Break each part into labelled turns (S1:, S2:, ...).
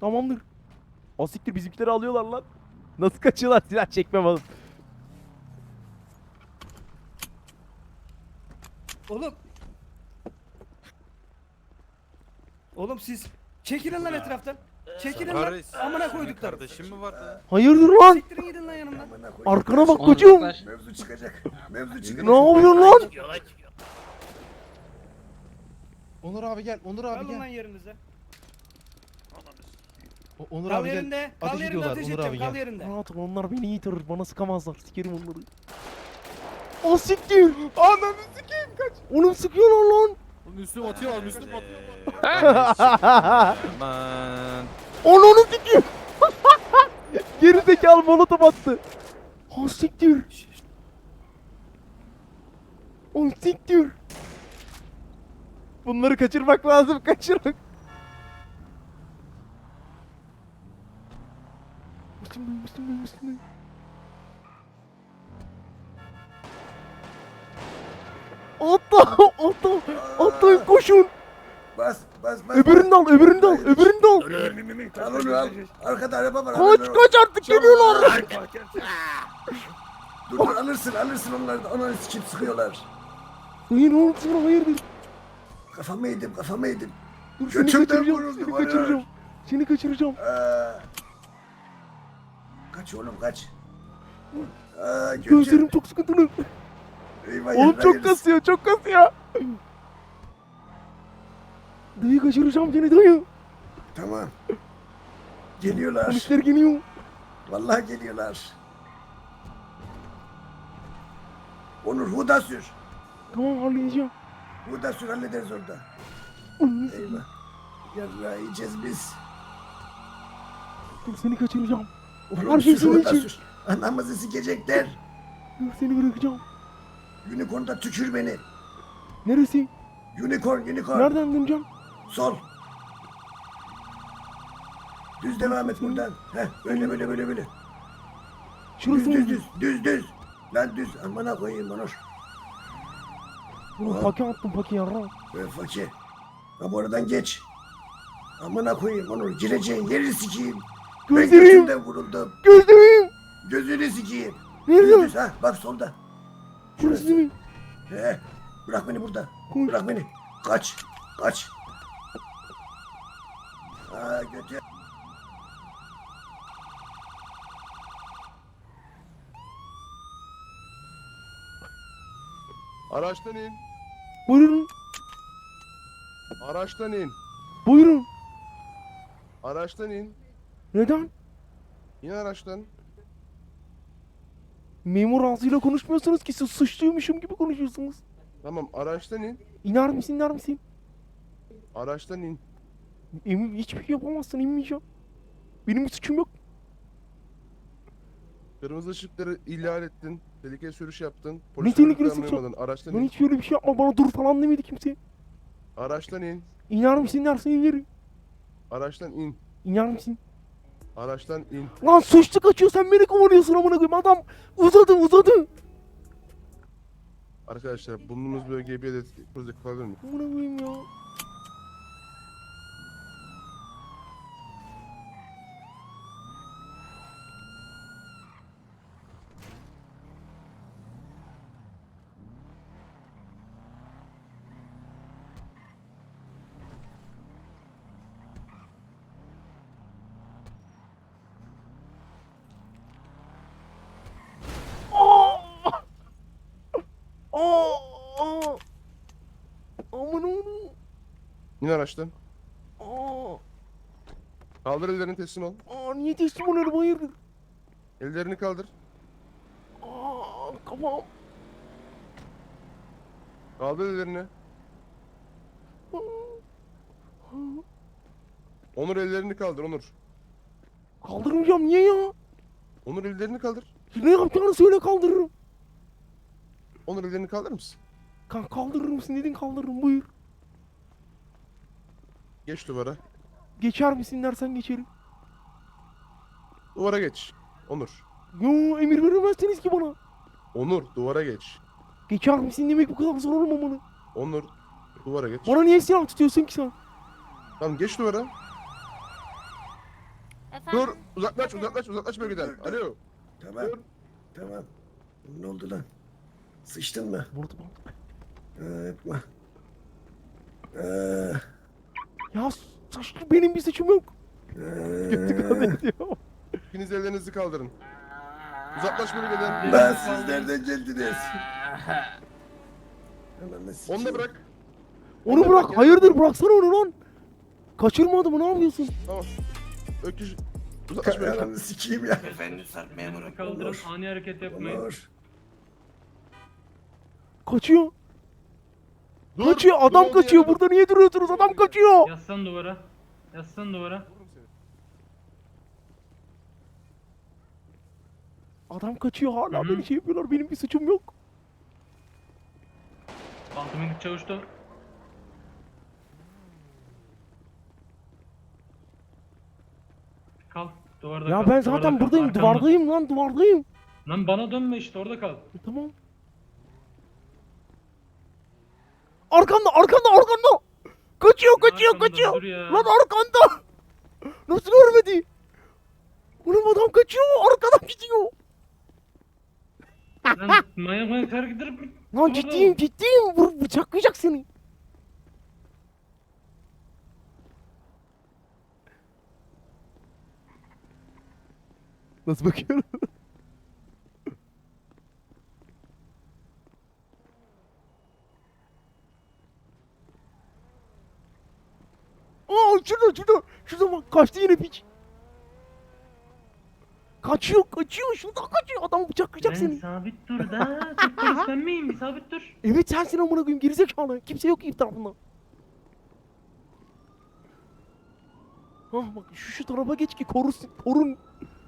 S1: Tamamdır. Asiktir bizimkileri alıyorlar lan. Nasıl kaçıyorlar silah çekmem alın.
S2: Oğlum. Oğlum siz çekilin lan etraftan. Çekilin lan.
S3: Paris.
S2: Amına koyduklar.
S3: Kardeşim mi vardı?
S1: Hayırdır lan?
S2: Siktirin gidin lan yanımdan.
S4: Amına koyayım.
S1: Arkana bak kocuğum.
S4: Mevzu çıkacak. Mevzu çıkacak.
S1: Ne yapıyorsun lan?
S5: Onur abi gel. Onur abi
S2: Kalın lan
S5: gel.
S2: yerinize.
S5: O- Onur
S2: Kal
S5: abi gel.
S2: yerinde. Kal
S5: Ateş
S2: yerinde
S5: ediyorlar,
S2: ateş
S5: Onur
S2: edeceğim.
S5: abi
S2: Kal
S5: gel.
S2: yerinde.
S1: Rahat ol onlar beni iyi tanır. Bana sıkamazlar. Sikerim onları. Asiktir. Ananı sikeyim kaç. Oğlum sıkıyorlar lan.
S6: Müslüm atıyor, Müslüm atıyor.
S3: Aman.
S1: Ananı sikeyim. Geri zekalı molotof attı. Ha siktir. Oğlum siktir. Bunları kaçırmak lazım. Kaçırmak. Müslüm Bey, Müslüm Bey, Müslüm Bey. Atla, atla, atlayın koşun.
S4: Bas bas bas.
S1: Öbürünü de al, öbürünü de al, öbürünü de al.
S4: Al onu al. Arkada araba var.
S1: Kaç,
S4: al onu.
S1: kaç artık geliyorlar.
S4: Dur dur alırsın alırsın onları da. Onları sikip sıkıyorlar.
S1: Hayır oğlum sana hayırdır.
S4: Kafamı yedim kafamı yedim.
S1: Dur seni
S4: Götümden
S1: kaçıracağım,
S4: vuruldu,
S1: seni
S4: ya.
S1: kaçıracağım. Seni kaçıracağım.
S4: Aa. Kaç oğlum kaç. Aa.
S1: Gözlerim çok sıkıntılı.
S4: Eyvah,
S1: Oğlum
S4: eyvah,
S1: çok
S4: eyvah.
S1: kasıyor, çok kasıyor. Dayı kaçıracağım seni dayı.
S4: Tamam. Geliyorlar.
S1: Polisler geliyor.
S4: Vallahi geliyorlar. Onur huda sür.
S1: Tamam halledeceğim.
S4: Huda sür hallederiz orada. Eyvah. Yarrağı yiyeceğiz biz.
S1: Seni kaçıracağım.
S4: Oğlum sür
S1: senin
S4: huda
S1: için.
S4: sür. Anamızı sikecekler.
S1: Dur seni bırakacağım.
S4: Unicorn'da tükür beni.
S1: Neresi?
S4: Unicorn, unicorn.
S1: Nereden döneceğim?
S4: Sol. Düz devam et buradan. Heh, böyle böyle böyle böyle.
S1: Şurası
S4: Düz düz
S1: mı?
S4: düz düz düz. Lan düz. Amına koyayım Onur.
S1: Oğlum pake attım pake yarra.
S4: Böyle fakir. Ha bu aradan geç. Amına koyayım Onur. Gireceğin yeri sikeyim. Ben
S1: Gözlerim.
S4: götümden vuruldum.
S1: Gözlerim.
S4: Gözünü sikeyim.
S1: Nerede?
S4: Düz düz ha bak solda.
S1: Şurası mı?
S4: He. Bırak beni burada.
S1: Koş.
S4: Bırak beni. Kaç. Kaç. Aa götür.
S5: Araçtan in.
S1: Buyurun.
S5: Araçtan in.
S1: Buyurun.
S5: Araçtan in.
S1: Neden?
S5: İn araçtan.
S1: Memur ağzıyla konuşmuyorsunuz ki siz suçluymuşum gibi konuşuyorsunuz.
S5: Tamam araçtan in.
S1: İner misin iner misin?
S5: Araçtan in.
S1: Emin hiçbir şey yapamazsın inmeyeceğim. Benim bir suçum yok.
S5: Kırmızı ışıkları ihlal ettin. Tehlikeli sürüş yaptın. Polis
S1: tehlikeli sürüş
S5: uymadın. Araçtan
S1: Ben
S5: in.
S1: hiç öyle bir şey yapma bana dur falan demedi kimse.
S5: Araçtan in.
S1: İner misin inersen inerim.
S5: Araçtan in.
S1: İner misin?
S5: Araçtan in.
S1: Lan suçlu kaçıyor sen beni kovalıyorsun amına koyayım adam uzadı uzadı.
S5: Arkadaşlar bulunduğumuz bölgeye bir adet polis kalır mı?
S1: Amına koyayım ya. Aa! Aa! Aa! Aman oğlum.
S5: İn araçtan.
S1: Aa!
S5: Kaldır ellerini teslim ol.
S1: Aa niye teslim oluyorum hayırdır?
S5: Ellerini kaldır.
S1: Aa kafam.
S5: Kaldır ellerini. Onur ellerini kaldır Onur.
S1: Kaldırmayacağım niye ya?
S5: Onur ellerini kaldır.
S1: Ne yapacağını söyle kaldırırım.
S5: Onur ellerini kaldırır mısın?
S1: Kan kaldırır mısın dedin kaldırırım buyur.
S5: Geç duvara.
S1: Geçer misin dersen geçerim.
S5: Duvara geç. Onur.
S1: Yo emir veremezsiniz ki bana.
S5: Onur duvara geç.
S1: Geçer misin demek bu kadar zor olmamalı.
S5: Onur duvara geç.
S1: Bana niye silah tutuyorsun ki sen?
S5: Tamam geç duvara.
S3: Efendim?
S5: Dur uzaklaş uzaklaş uzaklaş bölgeden. Alo.
S4: Tamam.
S5: Dur.
S4: Tamam. Ne oldu lan? Sıçtın mı?
S1: Vurdum.
S4: Ee, yapma. Ee,
S1: Ya saçlı benim bir suçum yok. Kötü kadın diyor.
S5: İkiniz ellerinizi kaldırın. Uzaklaş bölgeden.
S4: Lan siz nereden geldiniz?
S5: Onu da bırak.
S1: Onu bırak. Hayırdır bıraksana onu lan. Kaçırma adamı ne yapıyorsun?
S5: Tamam. Öküz. Uzaklaş bölgeden.
S4: Sikeyim ya.
S6: Efendim sarp memurum.
S7: Kaldırın ani hareket yapmayın.
S1: Kaçıyor.
S5: Dur,
S1: kaçıyor.
S5: dur
S1: Adam kaçıyor.
S5: bak.
S1: Burada niye duruyorsunuz? Adam kaçıyor.
S7: Yaslan duvara. Yaslan duvara.
S5: Vururum seni.
S1: Adam kaçıyor hala
S7: Hı
S1: beni şey yapıyorlar. Benim bir suçum yok.
S7: Baltımın çavuşta. Kal. Duvarda
S1: Ya
S7: kal.
S1: ben
S7: duvarda
S1: zaten
S7: kal,
S1: buradayım.
S7: arkamda.
S1: Duvardayım lan duvardayım.
S7: Lan bana dönme işte orada kal.
S1: E, tamam. Arkanda arkanda arkanda. Kaçıyor kaçıyor
S7: Arkamda,
S1: kaçıyor.
S7: dur ya.
S1: Lan arkanda. Nasıl görmedi? Oğlum adam kaçıyor. Arkadan gidiyor.
S7: Lan manyak manyak hareket edip
S1: Lan ciddiyim ciddiyim. Vur bıçaklayacak seni. Nasıl bakıyorum? Aa şurada şurada. Şurada bak kaçtı yine piç. Kaçıyor kaçıyor şurada kaçıyor. Adam bıçaklayacak
S7: Lan
S1: seni.
S7: sabit dur da. Tek polis ben miyim? Bir sabit dur.
S1: Evet sensin amına koyayım gerizekalı. Kimse yok etrafında. Ah bak şu, şu tarafa geç ki korusun, korun.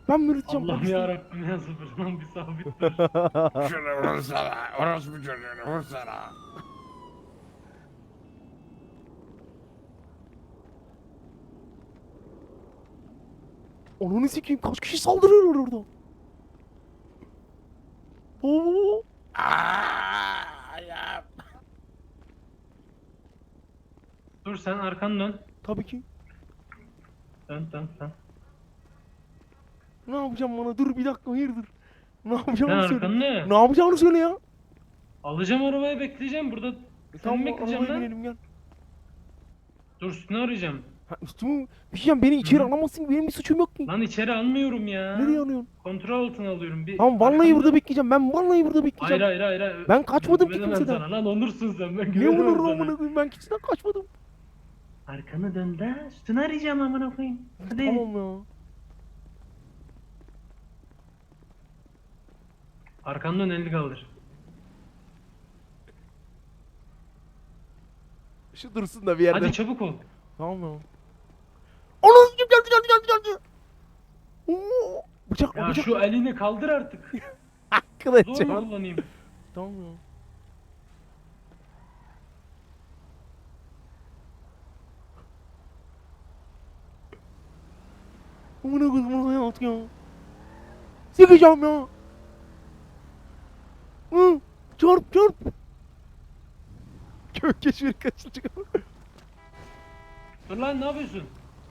S1: Ben mi üreteceğim
S7: Allah'ım
S1: polisi?
S7: yarabbim ya sabır lan bir sabit dur.
S6: Şunu vursana. Orospu çocuğunu vursana.
S1: Ananı sikeyim kaç kişi saldırıyorlar orada. Oo.
S7: Dur sen arkanı dön.
S1: Tabii ki.
S7: Dön dön dön.
S1: Ne yapacağım bana? Dur bir dakika hayırdır? Ne
S7: Sen
S1: yapacağımı söyle.
S7: arkanı ne?
S1: Ne yapacağını söyle ya.
S7: Alacağım arabayı bekleyeceğim burada. Sen mi bekleyeceğim
S1: arabaya
S7: lan?
S1: binelim gel.
S7: Dur üstüne arayacağım.
S1: Ha, üstümü bir şey diyeceğim, beni içeri
S7: Hı.
S1: alamazsın benim bir suçum yok ki.
S7: Lan içeri almıyorum ya.
S1: Nereye alıyorsun?
S7: Kontrol altına alıyorum. Bir
S1: Tamam vallahi burada bekleyeceğim. Ben vallahi burada
S7: Hayır
S1: bekleyeceğim.
S7: hayır hayır. hayır.
S1: Ben kaçmadım ki
S7: Güvenemem
S1: kimseden.
S7: Sana. Lan onursun sen ben
S1: Ne
S7: güvenemem
S1: olur
S7: sana.
S1: amına koyayım ben kimseden kaçmadım.
S7: Arkanı dön de üstüne arayacağım amına koyayım. Hadi.
S1: Tamam ya.
S7: Arkanı dön elini kaldır.
S1: Şu dursun da bir yerde.
S7: Hadi çabuk ol.
S1: Tamam ya. Anam geldi geldi geldi geldi. Oo, bıçak
S7: Ya
S1: bıçak.
S7: şu elini kaldır artık.
S1: Kılıç
S7: Zor
S1: ya.
S7: kullanayım?
S1: Tamam ya. Amına koyayım hayat ya. Sıkacağım ya. Hı, çarp çarp. Kök keşfir kaçacak.
S7: Dur lan ne yapıyorsun?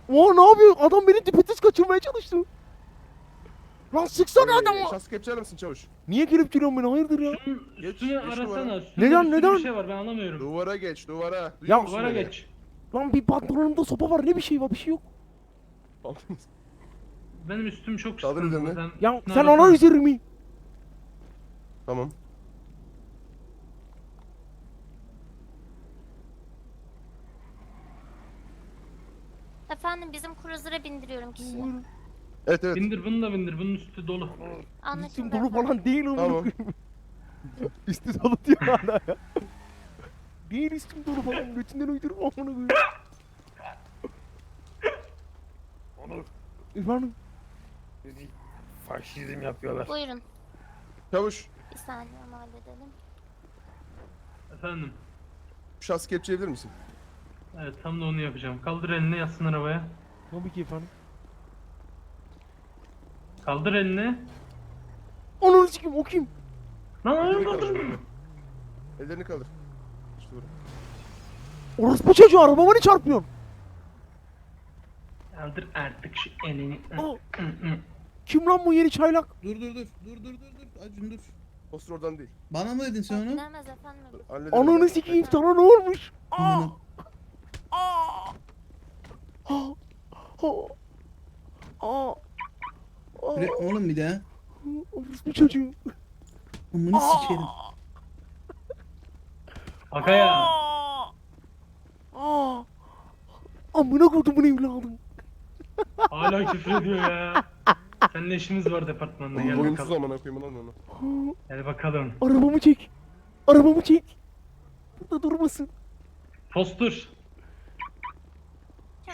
S1: Oha ne yapıyor? Adam beni dipetis kaçırmaya çalıştı. Lan sıksana adamı.
S5: Şahsı kepçeler misin çavuş?
S1: Niye kelepçeliyorsun beni? Hayırdır ya?
S5: Geç, geç
S7: arasana.
S5: duvara.
S1: Neden,
S7: bir sürü
S1: neden?
S7: Bir şey var ben anlamıyorum.
S5: Duvara geç duvara. Duyuyor
S1: Ya-
S5: musun
S7: Duvara
S5: beni?
S7: geç.
S1: Lan bir pantolonumda sopa var. Ne bir şey var? Bir şey yok.
S7: Benim üstüm çok
S5: Kaldır
S7: sıkıntı.
S5: üzerine.
S1: Ya sen ana üzeri mi?
S5: Tamam.
S3: Efendim bizim kruzere bindiriyorum kişiyi.
S5: Evet evet.
S7: Bindir bunu da bindir. Bunun üstü dolu.
S3: Anlaşıldı
S1: dolu
S3: efendim.
S1: falan değil amına
S5: Tamam.
S1: koyayım. Üstü dolu diyor hala ya. Değil üstüm dolu falan. Götünden uydurma amına koyayım. Efendim?
S6: Faşizm yapıyorlar.
S3: Buyurun.
S5: Çavuş.
S3: Bir saniye onu halledelim.
S7: Efendim.
S5: Şahsı kepçeleyebilir misin?
S7: Evet tam da onu yapacağım. Kaldır elini yatsın arabaya.
S1: Tabii ki efendim.
S7: Kaldır elini.
S1: Ananı sikeyim o kim?
S7: Lan ayağım
S5: kaldır. Ellerini kaldır. İşte duvara.
S1: Orospu çocuğu arabama ne çarpıyorsun?
S7: Kaldır artık şu elini.
S1: Aa! Kim lan bu yeni çaylak?
S8: Dur dur dur. Dur dur dur dur. Acun dur.
S5: Poster oradan değil.
S8: Bana mı dedin sen onu?
S3: Bilemez efendim.
S5: Hallederim
S1: Ananı sikeyim sana ne olmuş? Aa! Aa! Aa! Aa!
S8: Bre oğlum bir daha.
S1: Orospu çocuğu.
S8: Amını sikerim.
S7: Akaya.
S1: Aa! Amına kodumun evladım.
S7: Hala küfür ediyor ya. Seninle işimiz var departmanda. Gel
S5: Doyumsuz
S7: bakalım.
S5: amına koyayım lan onu.
S7: Gel bakalım.
S1: Arabamı çek. Arabamı çek. Burada durmasın.
S7: Postur.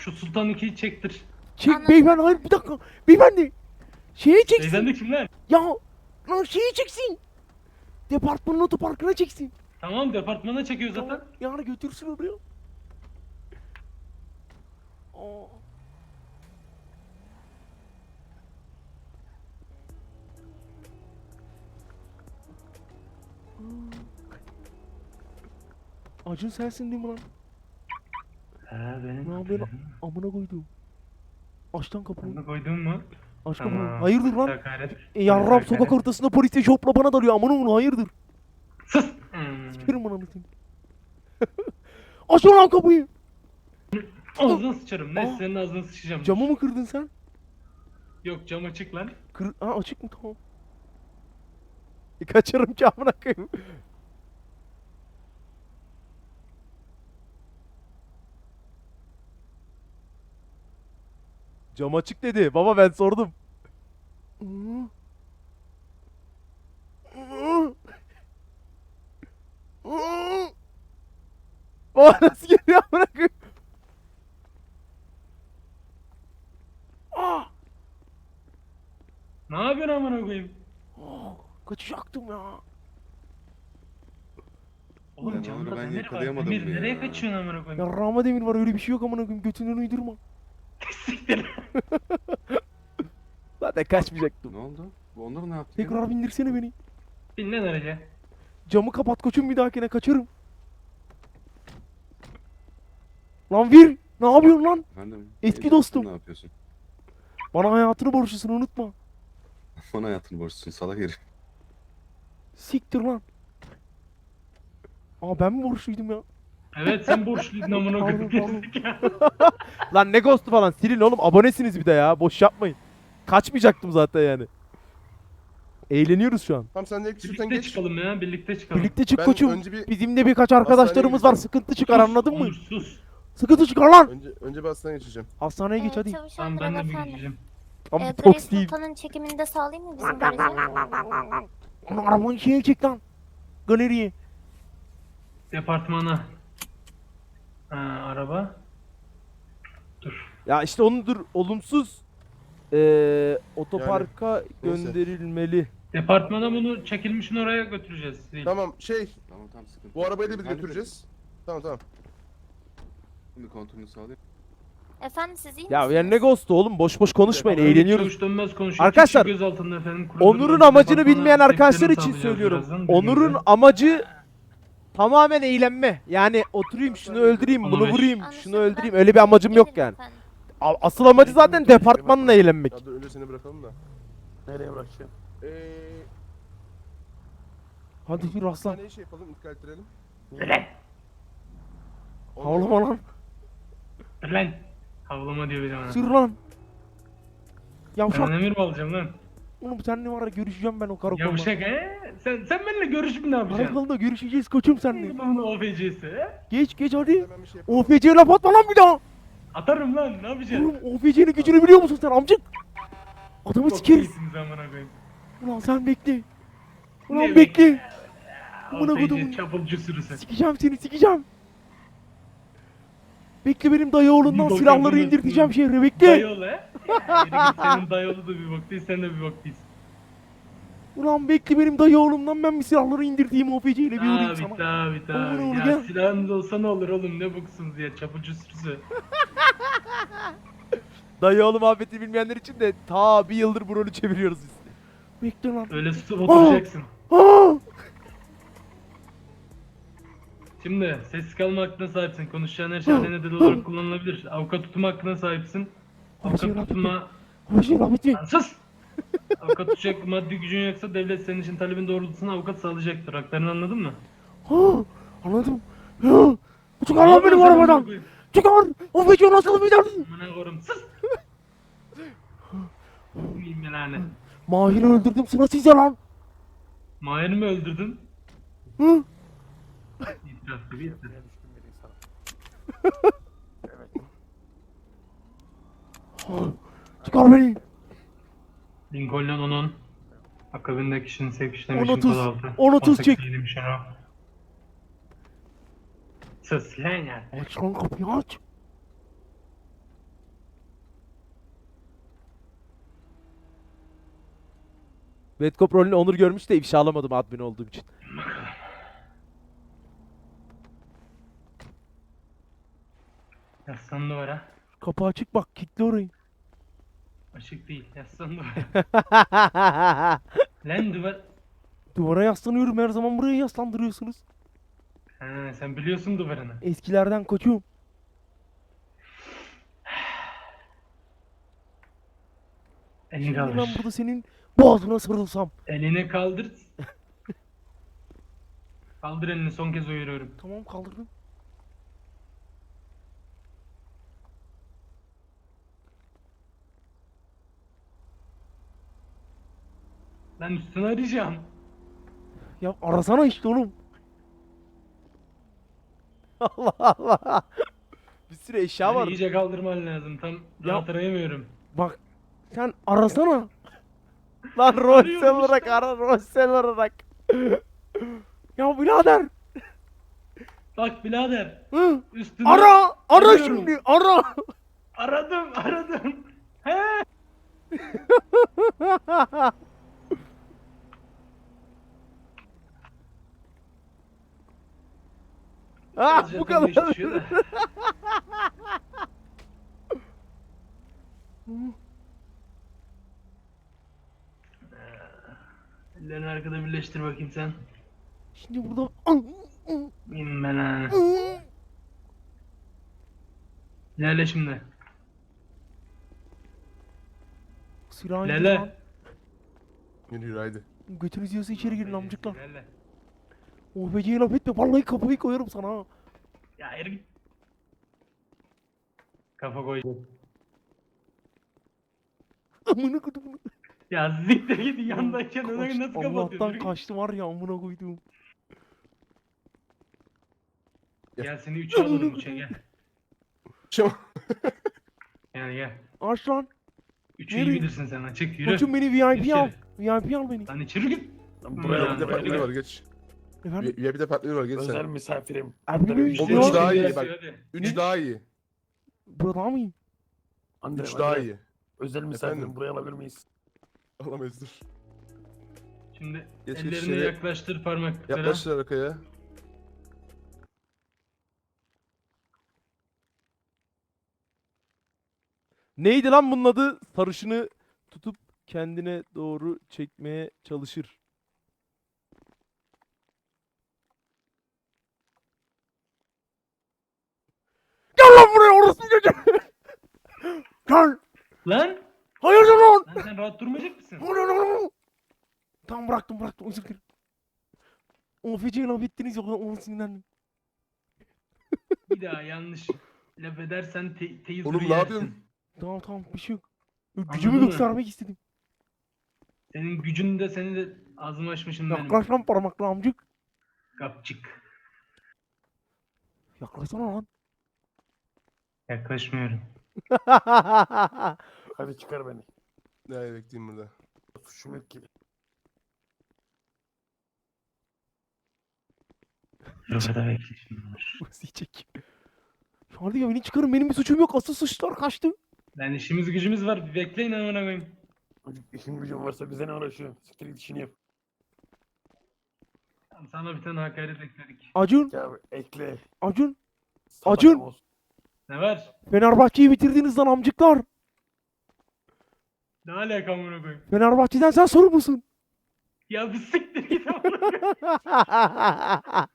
S7: Şu Sultan 2'yi çektir.
S1: Çek
S3: Anladım.
S1: beyefendi hayır bir dakika. Beyefendi. Şeye çeksin.
S7: Beyefendi kim lan?
S1: Ya lan şeyi çeksin. Departmanın otoparkına çeksin.
S7: Tamam departmana çekiyor zaten.
S1: Yani götürsün oraya. Aa. Acun sensin değil mi lan?
S7: Benim.
S1: Ne yapıyorsun? Amına koydum. Aç lan kapıyı.
S7: Bunu koydun mu?
S1: Aç kapıyı. Hayırdır lan?
S7: Hakaret.
S1: E, yarrab
S7: Hakaret.
S1: sokak ortasında polis de jopla bana dalıyor. Amına onu hayırdır?
S7: Sus. Hmm.
S1: Sikerim bana anlatayım. Aç lan kapıyı.
S7: Ağzına sıçarım. Ne
S1: Aa.
S7: senin ağzına sıçacağım.
S1: Camı mı kırdın sen?
S7: Yok cam açık lan.
S1: Kır... Ha açık mı tamam. E, kaçarım ki amına koyayım. Cam açık dedi. Baba ben sordum. Baba nasıl geliyor? Ah!
S7: Ne yapıyorsun amına koyayım?
S1: Oh, kaçacaktım ya.
S7: Oğlum
S5: Ben
S7: camda
S5: ben
S7: demir var.
S5: yakalayamadım
S7: Demir
S5: ya.
S7: nereye kaçıyorsun amına koyayım?
S1: Ya Rama Demir var öyle bir şey yok amına koyayım götünden uydurma.
S7: Siktir.
S1: Zaten kaçmayacaktım.
S5: Ne oldu? Onları ne yaptı?
S1: Tekrar bindirsene beni.
S7: Bin lan araca.
S1: Camı kapat koçum bir dahakine kaçarım. Lan Vir ne yapıyorsun lan?
S5: Efendim?
S1: Eski dostum.
S5: Ne yapıyorsun?
S1: Bana hayatını borçlusun unutma.
S5: Bana hayatını borçlusun salak herif.
S1: Siktir lan. Aa ben mi borçluydum ya?
S7: Evet sen borçluydun amına koyayım.
S1: Lan ne ghostu falan silin oğlum abonesiniz bir de ya boş yapmayın. Kaçmayacaktım zaten yani. Eğleniyoruz şu an.
S5: Tamam sen de
S7: Birlikte
S5: geç.
S7: çıkalım ya. Birlikte çıkalım.
S1: Birlikte çık
S5: Ben
S1: koçum.
S5: önce bir
S1: Bizim de birkaç arkadaşlarımız var
S5: gideceğim.
S1: sıkıntı çıkar
S7: Sus,
S1: anladın mı?
S7: Onur, sus.
S1: Sıkıntı çıkar lan.
S5: önce önce bir hastaneye geçeceğim.
S1: Hastaneye geç
S3: Ee,
S1: hadi.
S7: Tamam ben de bir gideceğim.
S1: Ama
S3: Ee, Paris
S1: değil.
S3: Sultan'ın çekimini de sağlayayım mı bizim garajı?
S1: Onu arabanın şeye çek lan. Galeriye.
S7: Departmana. Ha, araba. Dur.
S1: Ya işte onu dur olumsuz eee otoparka
S5: neyse.
S1: gönderilmeli.
S7: Departmana bunu çekilmişin oraya götüreceğiz. Değil.
S5: Tamam şey
S9: Tamam tamam sıkıntı.
S5: bu arabayı da biz
S9: Hallederiz.
S5: götüreceğiz. Tamam tamam.
S9: Bir kontrolünü sağlayayım.
S3: Efendim siz iyi
S1: Ya
S3: misiniz?
S1: yani ne ghost'u oğlum boş boş konuşmayın
S7: Öyle
S1: eğleniyoruz.
S7: çavuş dönmez konuşuyor.
S1: Arkadaşlar,
S7: İki kişi gözaltında efendim.
S1: Onur'un amacını
S7: departmana
S1: bilmeyen arkadaşlar
S7: tepkilerini
S1: için
S7: sağlayacağız
S1: söylüyorum.
S7: birazdan,
S1: Onur'un amacı tamamen eğlenme. Yani oturayım şunu öldüreyim, bunu vurayım, şunu öldüreyim. Öyle bir amacım yok yani. A- Asıl amacı zaten departmanla eğlenmek.
S5: Ya da önce seni bırakalım da.
S6: Nereye bırakacağım?
S5: Eee
S1: Hadi yürü aslan.
S5: hastaneye şey yapalım intikal ettirelim.
S1: Havlama lan.
S7: Dur lan. Havlama diyor bir de bana.
S1: Sür lan.
S7: Ben
S1: Yavşak.
S7: emir mi alacağım lan?
S1: Oğlum sen ne var ya görüşeceğim ben o karakolda.
S7: Yavşak he? Sen, sen benimle görüşüp ne yapacaksın?
S1: Karakolda görüşeceğiz koçum seninle.
S7: Bunun OFC'si?
S1: Geç geç hadi.
S5: Şey.
S1: OFC'ye laf atma lan bir daha.
S7: Atarım lan ne yapacaksın?
S1: Oğlum OFC'nin gücünü biliyor musun sen amcık? Adamı
S7: Çok
S1: sikeriz.
S7: iyisiniz amına koyayım.
S1: Ulan sen bekle. Ulan
S7: Ne
S1: bekle. Amına
S7: OFC
S1: kodumun.
S7: çapulcu sürüsü.
S1: Sikeceğim seni sikeceğim. Bekle benim dayı oğlundan
S7: Bir
S1: silahları
S7: bakıyorsun
S1: indirteceğim şehre bekle.
S7: Dayıoğlu he? Ya, Yürü git senin dayıoğlu da bir bok değil sen de bir bok değilsin.
S1: Ulan bekle benim dayı oğlumdan ben bir silahları indirteyim OFC ile bir vurayım
S7: Abi
S1: sana.
S7: tabi
S1: Olur, olur,
S7: tabi. Ya
S1: gel.
S7: silahınız olsa ne olur oğlum ne boksunuz ya çapulcu sürüsü.
S1: Dayı oğlu muhabbeti bilmeyenler için de ta bir yıldır bu rolü çeviriyoruz biz. Bekle lan.
S7: Öyle tutup oturacaksın.
S1: Aa!
S7: Şimdi sessiz kalma hakkına sahipsin. Konuşacağın her şey alene delil olarak kullanılabilir. Avukat tutma hakkına sahipsin. Avukat
S1: Hocam,
S7: tutma.
S1: Hocam rahmet mi?
S7: Lan sus! avukat tutacak maddi gücün yoksa devlet senin için talebin doğrultusunda avukat sağlayacaktır. Haklarını anladın mı?
S1: Ha, anladım. Ya, çıkar lan benim arabadan. Çıkar. O video nasıl bir daha?
S7: Amına koyayım sus! Miyim yani.
S1: Mahir'i öldürdüm sıra size lan.
S7: Mahir'i mi öldürdün?
S1: Hı?
S7: İtiraf gibi itiraf.
S1: Çıkar beni.
S7: Lincoln onun. Akabinde kişinin sevk işlemişin
S1: Onu tuz,
S7: kod altı.
S1: onu tuz
S7: 18
S1: çek.
S7: Sus lan ya.
S1: Aç lan kapıyı aç. Bad Cop rolünü Onur görmüş de ifşalamadım admin olduğum için.
S7: Yaslan duvara.
S1: Kapı açık bak kilitli orayı.
S7: Açık değil. Yaslan duvara. lan duvar.
S1: Duvara yaslanıyorum her zaman buraya yaslandırıyorsunuz.
S7: Ha, sen biliyorsun duvarını.
S1: Eskilerden koçum.
S7: Elini
S1: Şimdi ben
S7: kaldır.
S1: burada senin boğazına sarılsam.
S7: Elini kaldır. kaldır elini son kez uyarıyorum.
S1: Tamam kaldırdım.
S7: Ben üstünü arayacağım.
S1: Ya arasana işte oğlum. Allah Allah. Bir sürü eşya var.
S7: iyice kaldırman lazım. Tam rahat arayamıyorum.
S1: Bak sen arasana. Lan Rossel olarak ara Rossel olarak. ya birader.
S7: Bak birader.
S1: Hı?
S7: Üstünü
S1: Ara ara
S7: arıyorum.
S1: şimdi ara.
S7: Aradım aradım. He.
S1: Ah bu kadar.
S7: Ellerini arkada birleştir bakayım sen.
S1: Şimdi burada
S7: Bin ben ha. İlerle şimdi.
S1: Silahı.
S7: İlerle.
S5: Yürü yürü haydi.
S1: Götünüz yiyorsa içeri girin amcıklar.
S7: İlerle.
S1: O beceyi laf etme vallahi kafayı koyarım sana.
S7: Ya git. Kafa koy.
S1: Amına koydum.
S7: Ya ziktir git yandayken
S1: Kaç-
S7: nasıl kapatıyorsun?
S1: Allah'tan kaçtı var ya amına koydum.
S7: Gel seni üçe alalım üçe gel.
S5: Şu
S7: Yani gel.
S1: Aç lan.
S7: Üçü
S1: Nereye?
S7: iyi bilirsin sen açık yürü.
S1: Koçum beni VIP al. VIP al beni.
S7: Lan içeri git.
S5: buraya
S7: Ya,
S5: bir de
S7: böyle
S5: patlıyor
S7: gel.
S5: var geç.
S1: Efendim?
S5: Bir de patlıyor var geç
S6: Özel
S5: sen.
S6: misafirim.
S1: Abi ne
S5: O üç
S1: ya?
S5: daha iyi bak. Üç daha iyi.
S1: Burada mıyım?
S6: Andre,
S5: Üç daha
S6: Andre,
S5: iyi.
S6: Özel misafirim
S5: Efendim?
S6: buraya alabilir miyiz?
S5: Alamayız dur.
S7: Şimdi
S5: Geç, geç
S7: ellerini
S5: içeri.
S7: yaklaştır parmaklara.
S5: Yaklaştır arkaya.
S1: Neydi lan bunun adı? Sarışını tutup kendine doğru çekmeye çalışır. Gel lan orası çocuğu. Gel.
S7: Lan!
S1: Hayırdır lan?
S7: Lan sen rahat durmayacak mısın?
S1: Tamam bıraktım bıraktım özür dilerim. O feciye laf ettiniz ya ona sinirlendim.
S7: Bir daha yanlış laf edersen te teyze
S5: Oğlum, ne yapıyorsun?
S1: Tamam tamam bir şey yok. Gücümü
S7: Anladın mı?
S1: göstermek istedim.
S7: Senin gücün de seni de ağzımı açmışım benim.
S1: Yaklaş lan parmakla amcık.
S7: Kapçık.
S1: Yaklaşsana lan.
S7: Yaklaşmıyorum.
S6: Hadi çıkar beni.
S5: Ne bekleyeyim burada.
S6: Suçum yok gibi.
S7: Arabada bekle şimdi.
S1: Nasıl yiyecek? Şu anda ya beni çıkarın benim bir suçum yok. Asıl suçlar kaçtı.
S7: Lan işimiz gücümüz var. Bir bekleyin amına koyayım.
S6: Çocuk işin gücün varsa bize ne uğraşıyorsun? Siktir git işini yap.
S7: Sana bir tane hakaret ekledik.
S1: Acun,
S6: Ya ekle.
S1: Acun.
S6: Sadakam
S1: Acun!
S6: olsun.
S7: Ne var?
S1: Fenerbahçe'yi bitirdiniz lan amcıklar.
S7: Ne alaka amına koyayım?
S1: Fenerbahçe'den sen sorumlusun.
S7: Ya bir siktir git amına koyayım.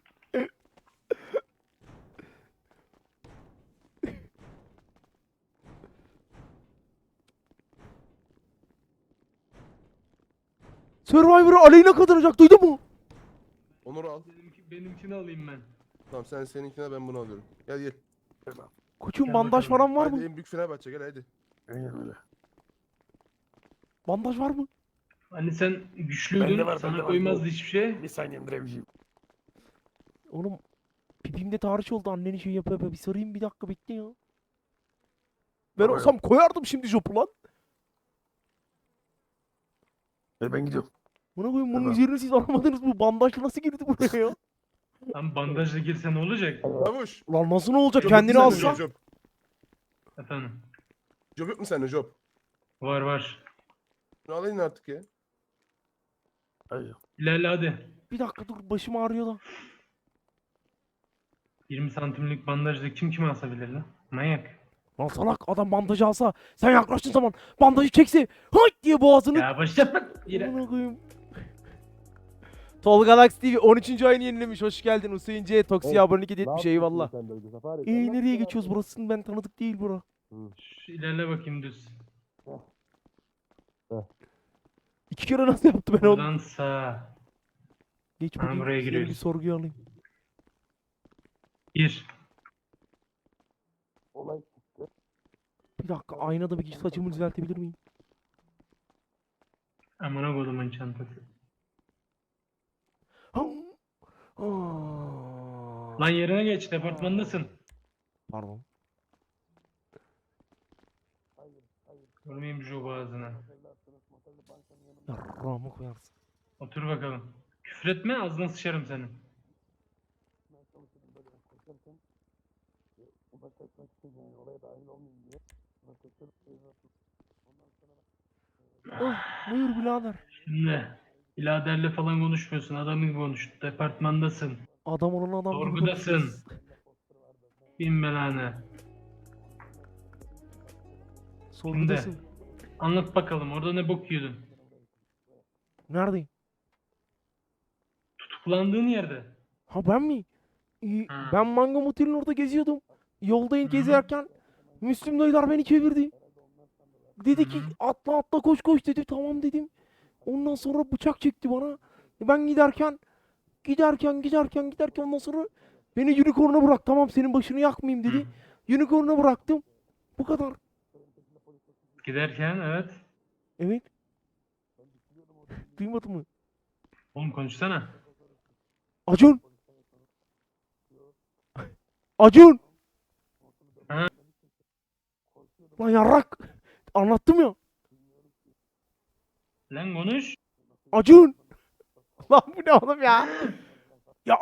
S1: Survivor'ı aleyhine kazanacak duydun mu?
S5: Onur al.
S7: Benimki, benimkini alayım ben.
S5: Tamam sen seninkine ben bunu alıyorum. Gel gel. Tamam.
S1: Koçum
S7: Gel
S1: bandaj
S7: bakalım.
S1: falan var
S5: hadi
S1: mı?
S5: en büyük Fenerbahçe gel hadi.
S6: Aynen öyle.
S1: Bandaj var mı?
S7: Hani sen güçlüydün,
S6: Bende var, bende
S7: sana
S6: var.
S7: koymazdı hiçbir şey.
S6: Bir saniye Emre'ciğim.
S1: Oğlum pipimde tarih oldu annenin şey yapıyor yapıyor. Bir sarayım bir dakika bekle ya. Ben
S6: Tamam.
S1: olsam koyardım şimdi jopu lan.
S6: E ben gidiyorum.
S1: Buna koyayım bunun
S6: Tamam.
S1: üzerine siz aramadınız bu bandaj nasıl girdi buraya ya?
S7: Lan bandajla girse ne olacak?
S5: Çavuş.
S1: Lan nasıl ne olacak kendini
S5: sende,
S1: alsa?
S5: Job.
S7: Efendim.
S5: Job yok mu sende job?
S7: Var var.
S5: Şunu alayım artık ya.
S6: Hayır.
S7: İlerle hadi.
S1: Bir dakika dur başım ağrıyor da.
S7: 20 santimlik bandajla kim kime asabilir lan? Manyak.
S1: Lan salak adam bandajı alsa sen yaklaştığın zaman bandajı çekse hayt diye boğazını
S7: Ya başlatma. Yine.
S1: Amına koyayım. Tolga Galaxy TV 13. ayını yenilemiş. Hoş geldin Hüseyin C. Toksi'ye abonelik hediye etmiş. Eyvallah. Ee, nereye geçiyoruz? Burasının ben tanıdık değil bura.
S7: Şu ilerle bakayım düz.
S1: İki kere nasıl yaptı ben onu?
S7: Buradan sağa.
S1: Geç
S7: Ha,
S1: bakayım.
S7: buraya
S1: seni bir
S7: giriyoruz.
S1: sorguya alayım.
S7: Gir.
S1: Bir dakika aynada bir saçımı düzeltebilir miyim?
S7: Amına kodumun çantası. Lan yerine geç. Departmandasın.
S1: Pardon.
S7: Görmeyeyim şu boğazına.
S1: Yarrağıma koyarsın.
S7: Otur bakalım. Küfretme ağzına sıçarım senin.
S1: Oh, buyur birader.
S7: Şimdi biraderle falan konuşmuyorsun. Adam gibi konuş. Departmandasın.
S1: Adam olan adam.
S7: Sorgudasın. Bin belanı.
S1: Sorgudasın.
S7: Anlat bakalım orada ne bok yiyordun?
S1: Neredeyim?
S7: Tutuklandığın yerde.
S1: Ha ben mi? İyi,
S7: Ha.
S1: Ben Mango Motel'in orada geziyordum. Yolda
S7: Hı.
S1: gezerken Müslüm dayılar beni çevirdi. Dedi ki
S7: Hı.
S1: atla atla koş koş dedi. Tamam dedim. Ondan sonra bıçak çekti bana. Ben giderken giderken giderken giderken ondan sonra beni unicorn'a bırak. Tamam senin başını yakmayayım dedi. Unicorn'a bıraktım. Bu kadar.
S7: Giderken evet.
S1: Evet. Duymadın mı?
S7: Oğlum konuşsana.
S1: Acun. Acun.
S7: Ha?
S1: Lan yarrak. Anlattım ya.
S7: Lan konuş.
S1: Acun. Lan bu ne oğlum ya? ya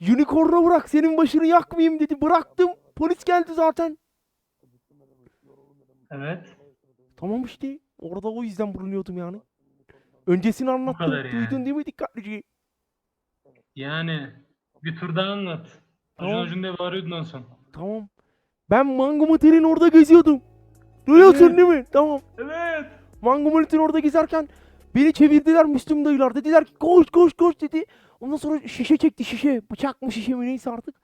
S1: unicorn'a bırak senin başını yakmayayım dedi. Bıraktım. Polis geldi zaten.
S7: Evet.
S1: Tamam işte. Orada o yüzden bulunuyordum yani. Öncesini anlattım.
S7: kadar yani.
S1: Duydun değil mi dikkatlice?
S7: Yani bir tur daha anlat. Acun
S1: Tamam.
S7: Acun diye bağırıyordun en son.
S1: Tamam. Ben Mango Motel'in orada geziyordum. Duyuyorsun
S7: Evet.
S1: değil mi? Tamam.
S7: Evet.
S1: Mango Motel'in orada gezerken beni çevirdiler Müslüm dayılar. Dediler ki koş koş koş dedi. Ondan sonra şişe çekti şişe. Bıçak mı şişe mi neyse artık.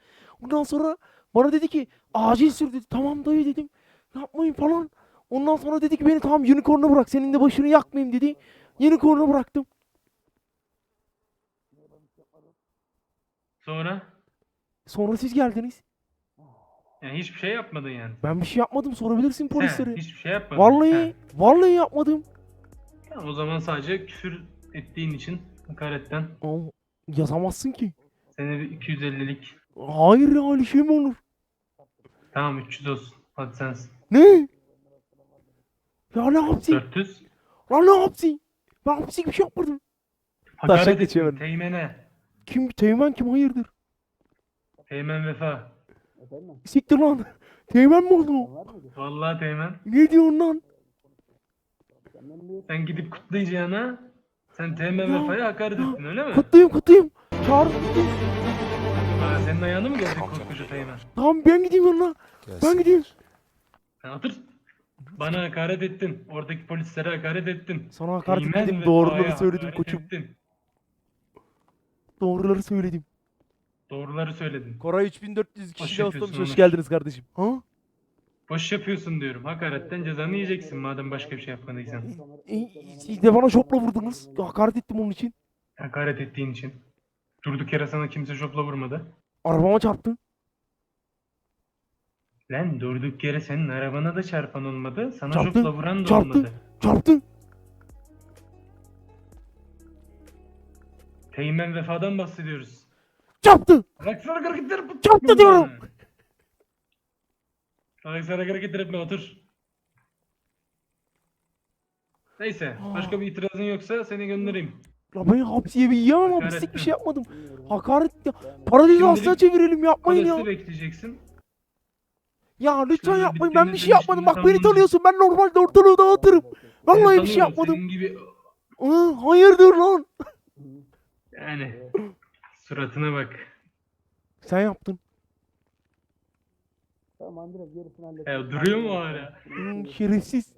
S1: Ondan sonra bana dedi ki acil sür dedi. Tamam dayı dedim. Yapmayın falan. Ondan sonra dedi ki beni tamam unicorn'a bırak. Senin de başını yakmayayım dedi. Unicorn'a bıraktım.
S7: Sonra?
S1: Sonra siz geldiniz.
S7: Yani hiçbir şey yapmadın yani.
S1: Ben bir şey yapmadım. Sorabilirsin polislere.
S7: hiçbir şey yapmadın.
S1: Vallahi, vallahi yapmadım.
S7: Ha. O zaman sadece küfür ettiğin için hakaretten
S1: Aa, yazamazsın ki.
S7: seni bir 250'lik
S1: Hayır ya öyle şey mi olur?
S7: tamam 300 olsun. Hadi sensin.
S1: Ne? Ya ne yapsın?
S7: 400.
S1: Lan ne yapsın? Ben hapsi bir şey yapmadım. Taşak
S7: Hakaret
S1: geçiyor
S7: ettin. Teğmene.
S1: Kim Teğmen kim hayırdır?
S7: Teğmen vefa.
S1: Siktir lan. Teğmen mi oldu? o?
S7: Vallahi Teğmen.
S1: Ne diyorsun lan?
S7: Sen gidip kutlayacağına sen vefaya hakaret ettin öyle mi?
S1: Kutlayayım kutlayayım. Çağır.
S7: Ha, senin ayağına mı geldik koskoca Teğmen?
S1: Tamam ben gideyim yanına. Ben gideyim.
S7: Sen otur. Bana hakaret ettin. Oradaki polislere hakaret ettin.
S1: Sana hakaret
S7: Teğmen
S1: etmedim. Doğruları söyledim
S7: hakaret
S1: koçum.
S7: ettin.
S1: Doğruları söyledim.
S7: Doğruları söyledin.
S1: Koray 3400
S7: Boş
S1: kişi de
S7: yapıyorsun
S1: hoş
S7: Onur.
S1: geldiniz kardeşim. Ha?
S7: Boş yapıyorsun diyorum. Hakaretten cezanı yiyeceksin madem başka bir şey yapmadıysan.
S1: E, siz de bana şopla vurdunuz. Hakaret ettim onun için.
S7: Hakaret ettiğin için. Durduk yere sana kimse şopla vurmadı.
S1: Arabama çarptın.
S7: Lan durduk yere senin arabana da çarpan olmadı. Sana
S1: Çarptı,
S7: şopla vuran da
S1: çarptı.
S7: olmadı.
S1: Çarptın.
S7: Teğmen vefadan bahsediyoruz.
S1: Çarptı.
S7: Bıraksana hareketleri.
S1: Çarptı diyorum.
S7: Bıraksana hareketler etme otur. Neyse başka bir itirazın yoksa seni göndereyim.
S1: La ben hapsiye bir yiyemem
S7: Hakaret
S1: hapislik bir şey yapmadım. Hakaret ya. Para cezasına
S7: Şimdilik
S1: çevirelim yapmayın ya.
S7: Kodeste bekleyeceksin.
S1: Ya lütfen yapmayın ben bir şey yapmadım. Bak beni tanıyorsun ben normalde ortalığı dağıtırım. Vallahi bir şey
S7: tanıyorum,
S1: yapmadım.
S7: Senin gibi
S1: Aa, hayırdır lan?
S7: yani suratına bak.
S1: Sen yaptın.
S7: Ya duruyor mu hala?
S1: Hmm, şerefsiz.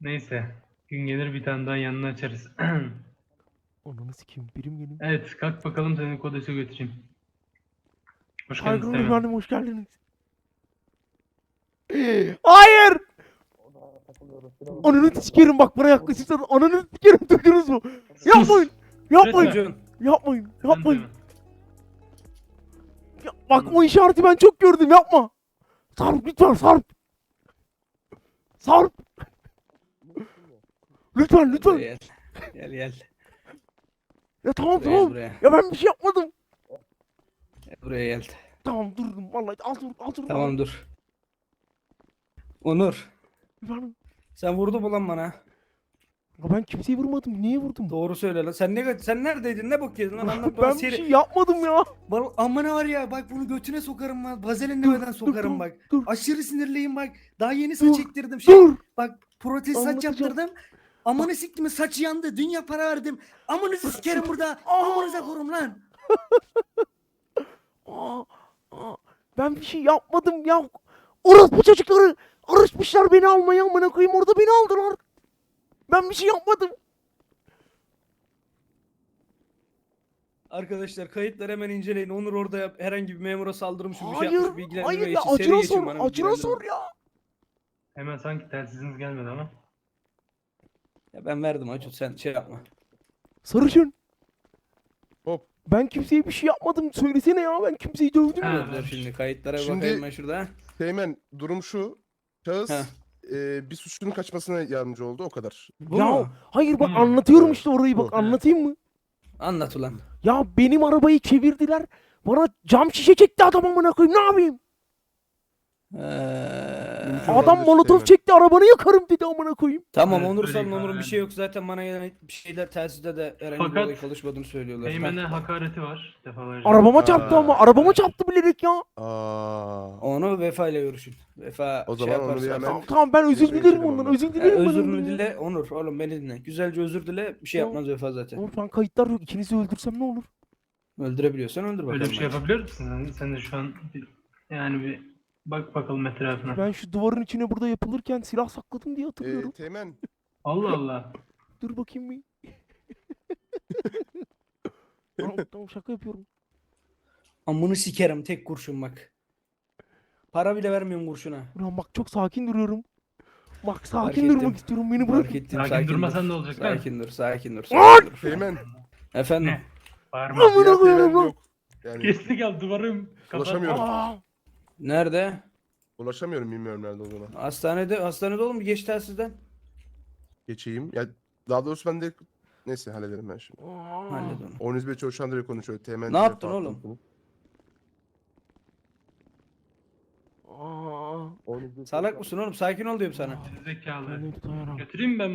S7: Neyse. Gün gelir bir tane daha yanına açarız.
S1: Ananı sikeyim birim benim.
S7: evet kalk bakalım seni kodese götüreyim. Hoş geldin
S1: Saygılar
S7: Teğmen.
S1: efendim hoş geldiniz. Hayır! Ananı sikerim bak bana yaklaşırsan ananı sikerim duydunuz mu? Yapmayın! Yapmayın!
S7: Lütfen.
S1: Yapmayın! Yapmayın! Ya, bak o işareti ben çok gördüm yapma! Sarp lütfen Sarp! Sarp! Lütfen lütfen!
S10: Gel. Gel gel.
S1: Ya tamam
S10: Gel
S1: tamam!
S10: buraya.
S1: Ya ben bir şey yapmadım!
S10: Gel buraya gel.
S1: Tamam durdum vallahi al dur al dur.
S10: Tamam dur. Onur.
S1: Efendim?
S10: Sen vurdun mu lan bana?
S1: Ya ben kimseyi vurmadım niye vurdum?
S10: Doğru söyle lan. Sen ne sen neredeydin? Ne bok yedin lan? Anlat bana
S1: ben bir
S10: seri.
S1: şey yapmadım ya.
S10: Bana, amına var ya bak bunu götüne sokarım lan. Vazelin
S1: Dur,
S10: demeden sokarım
S1: dur,
S10: bak.
S1: dur.
S10: Aşırı sinirliyim bak. Daha yeni saç
S1: Dur,
S10: ektirdim. Şey,
S1: Dur!
S10: Bak protez saç yaptırdım. Amanı siktimin saçı yandı. Dünya para verdim. Amanızı sikerim burada. Amanıza korum lan.
S1: Ben bir şey yapmadım ya. Orospu çocukları arışmışlar beni almaya amına koyayım orada beni aldılar. Ben bir şey yapmadım.
S10: Arkadaşlar kayıtları hemen inceleyin. Onur orada yap. Herhangi bir memura saldırmış bir şey
S1: Hayır,
S10: yapmış. Bilgilendirme
S1: hayır ya
S10: için. Seri
S1: acına
S10: geçin
S1: sor,
S10: bana bilgilendirme.
S1: sor ya.
S7: Hemen sanki telsiziniz gelmedi ama.
S10: Ya ben verdim Acut sen şey yapma.
S1: Sarışın.
S5: Hop.
S1: Ben kimseye bir şey yapmadım. Söylesene ya ben kimseyi dövdüm
S7: Ha,
S1: mü?
S10: Dur
S7: ver.
S10: şimdi kayıtlara
S5: Şimdi-
S10: bakayım ben şurada. ha.
S5: Teğmen durum şu. Şahıs
S10: Heh.
S5: E, bir suçlunun kaçmasına yardımcı oldu o kadar.
S10: Bu
S1: ya
S10: mu?
S1: hayır bak
S7: Hmm.
S1: anlatıyorum işte orayı bak
S5: Bu.
S1: anlatayım mı?
S10: Anlat ulan.
S1: Ya benim arabayı çevirdiler. Bana cam şişe çekti adam amına koyayım ne yapayım?
S10: Ee,
S1: Adam
S5: olabilir
S1: molotof çekti arabanı yakarım dedi amına koyayım.
S10: tamam
S7: Evet,
S10: Onur
S7: öyle
S10: Onur'un bir
S7: yani.
S10: şey yok zaten bana gelen bir şeyler telsizde de herhangi bir
S7: Fakat
S10: olay çalışmadığını söylüyorlar.
S7: Teğmen'e
S10: Ha.
S7: hakareti var defalarca.
S1: Arabama
S5: Aa.
S1: çarptı ama arabama çarptı bilerek ya.
S5: Aa.
S10: Onu Vefa ile görüşün. Vefa
S5: O
S10: şey
S5: zaman Onur'u
S10: yaparsa-
S5: hemen-
S1: Tamam, tamam ben özür dilerim
S5: istedim
S1: ondan
S5: ondan.
S1: özür
S10: Ya,
S1: dilerim.
S10: özürünü
S1: ondan.
S10: dile Onur oğlum beni dinle. Güzelce özür dile bir şey
S1: Tamam.
S10: yapmaz Vefa zaten.
S1: Oğlum şu an kayıtlar yok. İkinizi öldürsem ne olur?
S10: Öldürebiliyorsan öldür bakalım.
S7: Öyle bir şey yapabilir misin? Sen, sen de şu an bir, yani bir bak bakalım etrafına.
S1: Ben şu duvarın içine burada yapılırken silah sakladım diye
S5: E,
S1: hatırlıyorum.
S5: Teğmen
S7: Allah Allah.
S1: Dur bakayım bir. tamam, tamam şaka yapıyorum.
S10: Amını sikerim tek kurşun bak. Para bile vermiyorum kurşuna.
S1: Ulan bak çok sakin duruyorum. Bak sakin
S10: Fark
S1: durmak
S10: ettim.
S1: istiyorum. Beni
S10: Fark
S1: bırakın.
S10: ettim,
S7: Sakin
S10: dur.
S7: durmasan ne olacak lan?
S10: Sakin dur, sakin dur, sakin dur.
S5: Teğmen.
S10: Efendim?
S7: Ne? Bağırma.
S1: Amına
S5: Diğer
S1: koyayım
S5: Teğmen
S1: lan.
S5: yok. Yani
S7: Geçti gel duvarım. kapat.
S5: Ulaşamıyorum.
S1: Aa,
S10: Nerede?
S5: ulaşamıyorum bilmiyorum nerede olduğunu.
S10: Hastanede, hastanede oğlum bir geç telsizden.
S5: Geçeyim. Ya daha doğrusu ben de neyse hallederim ben şimdi.
S10: Hallet onu.
S5: Oyunuz bir Çoğuşandır'ı konuşuyor. Teğmen.
S10: Ne yaptın oğlum?
S5: bir-
S10: Salak mısın oğlum? Sakin ol diyorum sana.
S7: Zekalı. Götüreyim mi ben bunu?